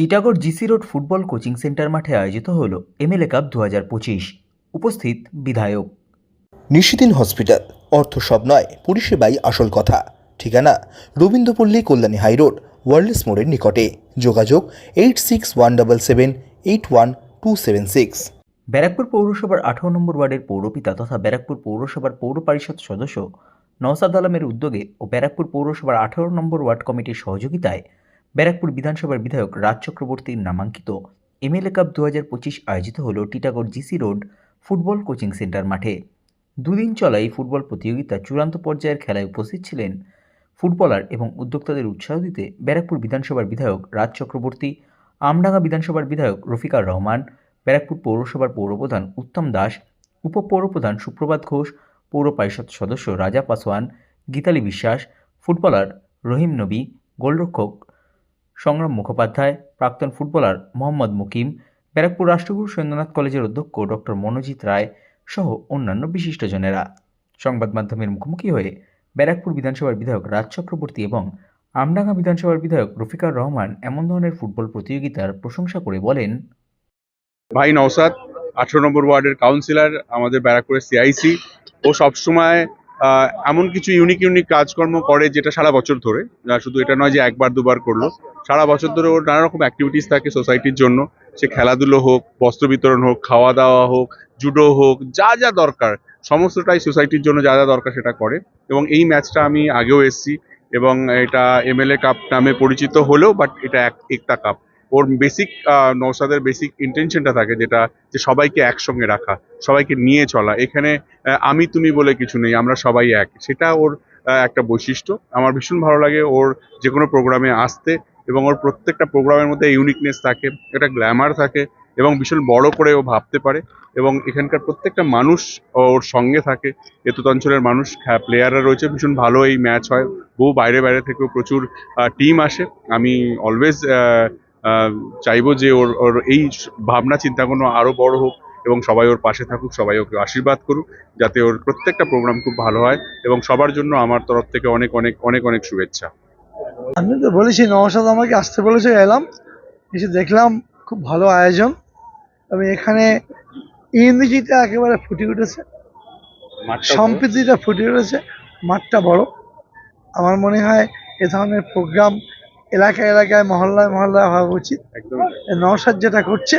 Titagarh G C road football coaching centre মাঠে আয়োজিত হল এমএলএ কাপ দু হাজার পঁচিশ। উপস্থিত বিধায়ক। নিশিদিন হসপিটাল অর্থ সব নয় পরিষেবাই আসল কথা। ঠিকানা রবীন্দ্রপল্লী কল্যাণী হাইরোড ওয়ার্ল্ডস মোড়ের নিকটে। যোগাযোগ eight six one double seven eight one two seven six Barrackpore পৌরসভার আঠারো নম্বর ওয়ার্ডের পৌরপিতা তথা ব্যারাকপুর পৌরসভার পৌর পরিষদ সদস্য নওসাদ আলমের উদ্যোগে ও ব্যারাকপুর পৌরসভার আঠারো নম্বর ওয়ার্ড কমিটির সহযোগিতায় ব্যারাকপুর বিধানসভার বিধায়ক রাজ চক্রবর্তীর নামাঙ্কিত এমএলএ কাপ দু হাজার পঁচিশ আয়োজিত হল Titagarh G C road football coaching centre মাঠে। দুদিন চলা এই ফুটবল প্রতিযোগিতা চূড়ান্ত পর্যায়ের খেলায় উপস্থিত ছিলেন ফুটবলার এবং উদ্যোক্তাদের উৎসাহ দিতে ব্যারাকপুর বিধানসভার বিধায়ক রাজ চক্রবর্তী, আমডাঙ্গা বিধানসভার বিধায়ক রফিকার রহমান, ব্যারাকপুর পৌরসভার পৌরপ্রধান উত্তম দাস, উপপৌরপ্রধান সুপ্রভাত ঘোষ, পৌর পরিষদ সদস্য রাজা পাসওয়ান গীতালি বিশ্বাস, ফুটবলার রহিম নবী, গোলরক্ষক সংগ্রাম মুখোপাধ্যায়, প্রাক্তন ফুটবলার মোহাম্মদ মুকিম, ব্যারাকপুর রাষ্ট্রগুরু সুরেন্দ্রনাথ কলেজের অধ্যক্ষ ডক্টর মনোজিৎ রায় সহ অন্যান্য বিশিষ্টজনেরা সংবাদ মাধ্যমের মুখোমুখি হয়ে ব্যারাকপুর বিধানসভার বিধায়ক রাজ চক্রবর্তী এবং আমডাঙ্গা বিধানসভার বিধায়ক রফিকার রহমান এমন ধরনের ফুটবল প্রতিযোগিতার প্রশংসা করে বলেন, ভাই নওসাদ, আঠারো নম্বর ওয়ার্ডের কাউন্সিলর আমাদের ব্যারাকপুরের সিআইসি। ও সবসময় এমন কিছু ইউনিক ইউনিক কাজকর্ম করে যেটা সারা বছর ধরে। শুধু এটা নয় যে একবার, দুবার করল। সারা বছর ধরে ওর নানা রকম অ্যাক্টিভিটিস থাকে সোসাইটির জন্য। সে খেলাধুলো হোক, বস্ত্র বিতরণ হোক খাওয়া দাওয়া হোক জুডো হোক, যা যা দরকার, সমস্তটাই সোসাইটির জন্য যা যা দরকার সেটা করে। এবং এই ম্যাচটা আমি আগেও এসেছি এবং এটা এমএলএ কাপ নামে পরিচিত হলেও বাট এটা এক একটা কাপ ওর বেসিক নৌসাদের বেসিক ইন্টেনশনটা থাকে যেটা যে সবাইকে একসঙ্গে রাখা, সবাইকে নিয়ে চলা। এখানে আমি তুমি বলে কিছু নেই, আমরা সবাই এক। সেটা ওর একটা বৈশিষ্ট্য। আমার ভীষণ ভালো লাগে ওর যে কোনো প্রোগ্রামে আসতে এবং ওর প্রত্যেকটা প্রোগ্রামের মধ্যে ইউনিকনেস থাকে, একটা গ্ল্যামার থাকে এবং ভীষণ বড় করে ও ভাবতে পারে এবং এখানকার প্রত্যেকটা মানুষ ওর সঙ্গে থাকে। এতুত অঞ্চলের মানুষ প্লেয়াররা রয়েছে, ভীষণ ভালো এই ম্যাচ হয়। বহু বাইরে বাইরে থেকেও প্রচুর টিম আসে। আমি অলওয়েজ চাইব যে ওর ওর এই ভাবনা চিন্তাগুলো আরও বড় হোক এবং সবাই ওর পাশে থাকুক সবাই ওকে আশীর্বাদ করুক যাতে ওর প্রত্যেকটা প্রোগ্রাম খুব ভালো হয় এবং সবার জন্য আমার তরফ থেকে অনেক অনেক অনেক অনেক শুভেচ্ছা। আমি তো বলেছি নওশাদ আমাকে আসতে বলেছে এলাম। এসে দেখলাম খুব ভালো আয়োজন। এবং এখানে ইংরেজিটা একেবারে ফুটে উঠেছে। সম্প্রীতিটা ফুটে উঠেছে। মাঠটা বড়। আমার মনে হয় এ ধরনের প্রোগ্রাম এলাকায় এলাকায় মহল্লায় মহল্লায় হওয়া উচিত। একদম নওশাদ যেটা করছে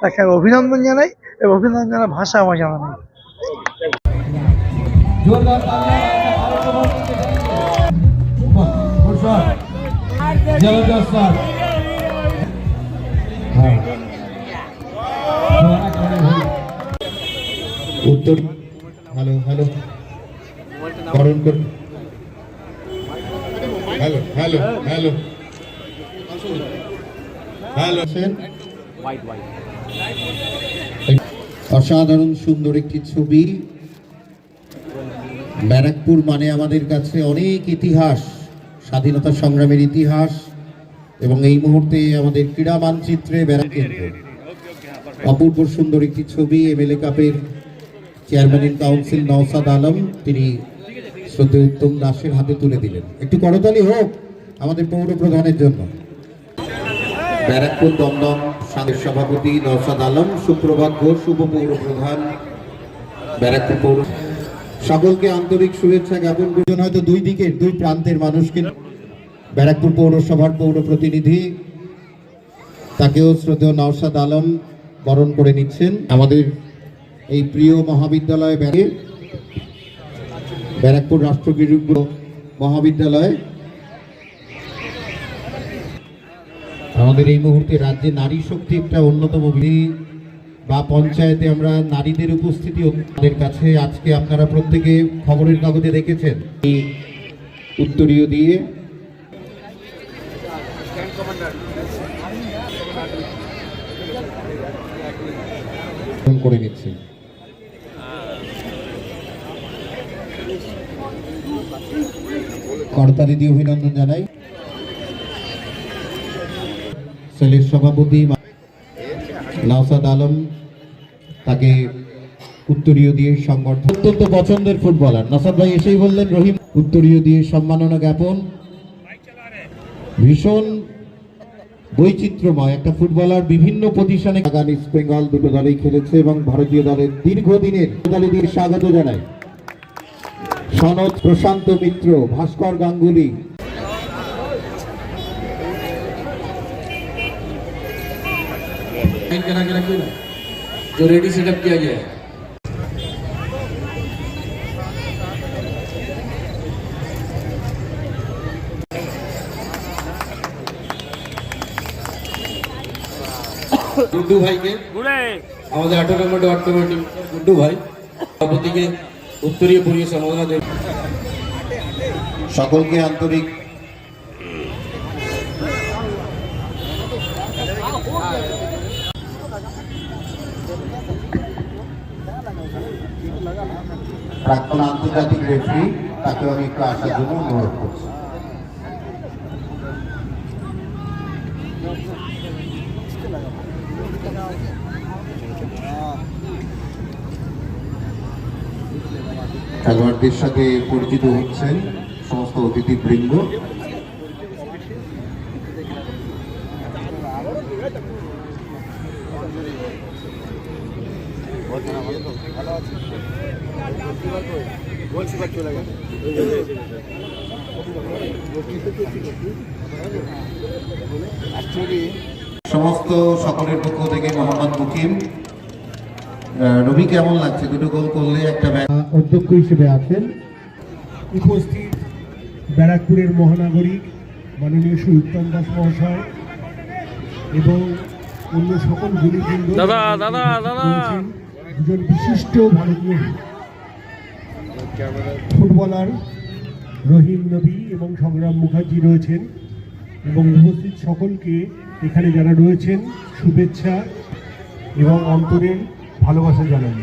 তাকে অভিনন্দন জানাই। এবং অভিনন্দন জানার ভাষা আমার জানা নেই। হ্যাঁ। উত্তর হ্যালো হ্যালো করণ কর হ্যালো হ্যালো হ্যালো হ্যালো অসাধারণ সুন্দর একটি ছবি। ব্যারাকপুর মানে আমাদের কাছে অনেক ইতিহাস স্বাধীনতা সংগ্রামের ইতিহাস এবং এই মুহূর্তে আমাদের ক্রীড়া মানচিত্রে অপূর্ব সুন্দর একটি ছবি এমএলএ কাপের chairman in council Naushad Alam তিনি শ্রদ্ধে উত্তম দাসের হাতে তুলে দিলেন। একটু করতালি হোক আমাদের পৌর প্রধানের জন্য। ব্যারাকপুর দমদম সাংসদ সভাপতি নওসাদ আলম, সুপ্রভাত ঘোষ, উপপৌর প্রধান ব্যারাকপুর পৌর। সকলকে আন্তরিক শুভেচ্ছা জ্ঞাপন করছেন হয়তো দুই দিকের, দুই প্রান্তের মানুষকে ব্যারাকপুর পৌরসভার পৌর প্রতিনিধি, তাকেও শ্রদ্ধেয় নওশাদ আলম বরণ করে নিচ্ছেন। আমাদের এই প্রিয় মহাবিদ্যালয় ব্যারাকপুর রাষ্ট্রগিরি মহাবিদ্যালয়। আমাদের এই মুহূর্তে রাজ্যে নারী শক্তি একটা অন্যতম বা পঞ্চায়েতে আমরা নারীদের উপস্থিতি আমাদের কাছে আজকে আপনারা প্রত্যেকে খবরের কাগজে দেখেছেন। এই উত্তরীয় দিয়ে করে নিচ্ছি। করতালি দিয়ে অভিনন্দন জানাই। সেলের সভাপতি নওসাদ আলম তাকে উত্তরীয় দিয়ে সংবর্ধন অত্যন্ত পছন্দের ফুটবলার। নসাদ ভাই এসেই বললেন, রহিম উত্তরীয় দিয়ে সম্মাননা জ্ঞাপন। ভীষণ বৈচিত্র্যময় একটা ফুটবলার বিভিন্ন আগান ইস্ট বেঙ্গল দুটো দলেই খেলেছে এবং ভারতীয় দলের দীর্ঘদিনের দলে দিয়ে স্বাগত জানায়। সনদ প্রশান্ত মিত্র, ভাস্কর গাঙ্গুলি लाइन करा के रखिए ना जो रेडी सेटअप किया गया है গুড্ডু ভাইকে আমাদের আঠারো নম্বর ওয়ার্ড কমিটি গুড্ডু ভাই সভাপতিকে উত্তরীয় পরিয়ে সম্বোধনা দেবেন সকলকে আন্তরিক প্রাক্তন আন্তর্জাতিক রেফারি তাকে আমি একটু আসার জন্য অনুরোধ করছি। খেলোয়াড়দের সাথে পরিচিত হচ্ছেন সমস্ত অতিথিবৃন্দ। সমস্ত সকলের পক্ষ থেকে মোহাম্মদ মুকিম। রবি কেমন লাগছে? দুটো গোল করলে একটা অধ্যক্ষ হিসেবে আছেন। উপস্থিত ব্যারাকপুরের মহানাগরিক মাননীয় শ্রী উত্তম দাস মহাশয় এবং অন্য সকল দাদা দাদা দাদা। দুজন বিশিষ্ট ভারতীয় ফুটবলার রহিম নবী এবং সংগ্রাম মুখার্জি রয়েছেন এবং উপস্থিত সকলকে এখানে যারা রয়েছেন, শুভেচ্ছা এবং অন্তরের ভালোবাসা জানাই।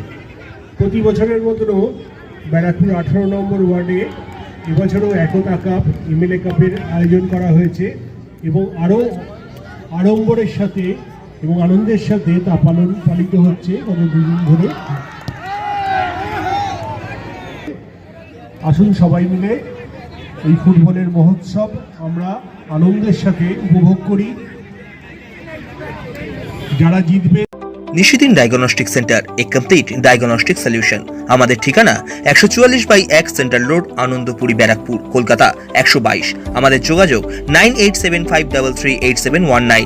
প্রতি বছরের মতনও ব্যারাকপুর আঠারো নম্বর ওয়ার্ডে এবছরও একতা কাপ এমএলএ কাপের আয়োজন করা হয়েছে এবং আরও আড়ম্বরের সাথে এবং আনন্দের সাথে তা পালন, পালিত হচ্ছে গত দুদিন ধরে। আসুন সবাই মিলে এই ফুটবলের মহোৎসব আমরা আনন্দের সাথে উপভোগ করি। যারা জিতবে Nishidin diagnostic centre, a complete diagnostic solution আমাদের ঠিকানা একশো চুয়াল্লিশ বাই এক সেন্ট্রাল রোড, আনন্দপুরি ব্যারাকপুর, কলকাতা একশো বাইশ। আমাদের যোগাযোগ nine eight seven five double three eight seven one nine.